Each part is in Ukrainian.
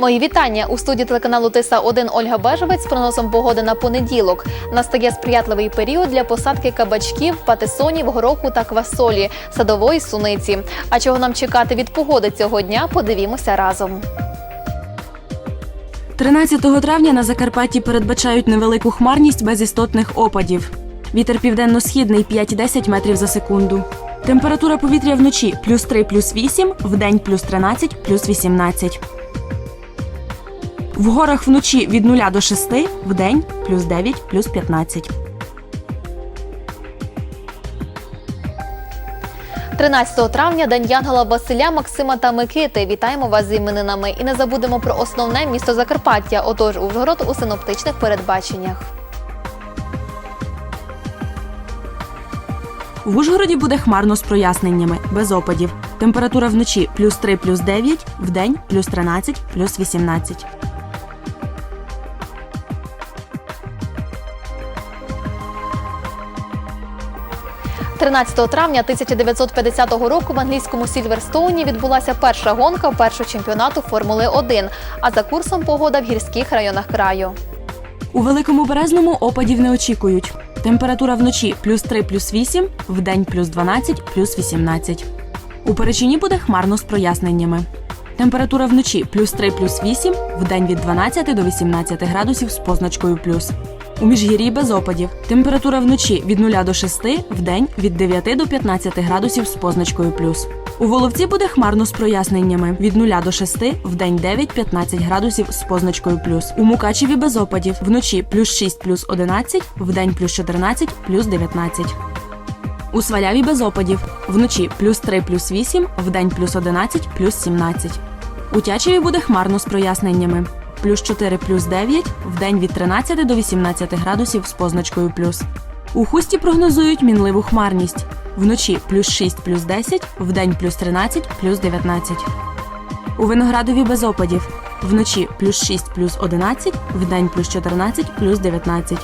Мої вітання у студії телеканалу Тиса 1 Ольга Бежевець з прогнозом погоди на понеділок. Настає сприятливий період для посадки кабачків, патисонів, гороху та квасолі, садової суниці. А чого нам чекати від погоди цього дня? Подивімося разом. 13 травня на Закарпатті передбачають невелику хмарність без істотних опадів. Вітер південно-східний 5-10 метрів за секунду. Температура повітря вночі плюс 3, плюс 8, вдень плюс 13, плюс 18. В горах вночі від 0 до 6, вдень плюс 9, плюс 15. 13 травня День Янгела Василя, Максима та Микити. Вітаємо вас з іменинами і не забудемо про основне місто Закарпаття. Отож, Ужгород у синоптичних передбаченнях. В Ужгороді буде хмарно з проясненнями, без опадів. Температура вночі плюс 3, плюс 9, вдень плюс 13, плюс 18. – 13 травня 1950 року в англійському Сільверстоуні відбулася перша гонка першого чемпіонату Формули 1, а за курсом погода в гірських районах краю. У великому березному опадів не очікують. Температура вночі плюс 3, плюс 8, вдень плюс 12, плюс 18. У Перечині буде хмарно з проясненнями. Температура вночі плюс 3, плюс 8, вдень від 12 до 18 градусів з позначкою плюс. У Міжгір'ї без опадів. Температура вночі від 0 до 6, вдень від 9 до 15 градусів з позначкою плюс. У Воловці буде хмарно з проясненнями від 0 до 6, вдень 9-15 градусів з позначкою плюс. У Мукачеві без опадів. Вночі плюс 6 плюс 11, вдень плюс 14 плюс 19. У Сваляві без опадів. Вночі плюс 3 плюс 8, вдень плюс 11 плюс 17. У Тячеві буде хмарно з проясненнями. Плюс 4 плюс 9, вдень від 13 до 18 градусів з позначкою плюс. У хусті прогнозують мінливу хмарність. Вночі плюс 6 плюс 10, вдень плюс 13 плюс 19. У Виноградові без опадів. Вночі плюс 6 плюс 11, вдень плюс 14 плюс 19.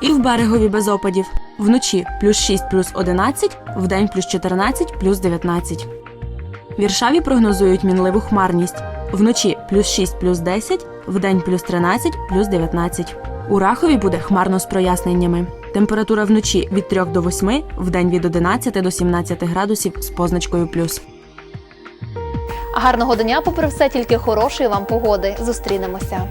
І в берегові без опадів. Вночі плюс 6 плюс 11, вдень плюс 14 плюс 19. Віршаві прогнозують мінливу хмарність. Вночі плюс 6 плюс 10, вдень плюс 13 плюс 19. У Рахові буде хмарно з проясненнями. Температура вночі від 3 до 8, вдень від 11 до 17 градусів з позначкою плюс. Гарного дня, попри все, тільки хорошої вам погоди. Зустрінемося.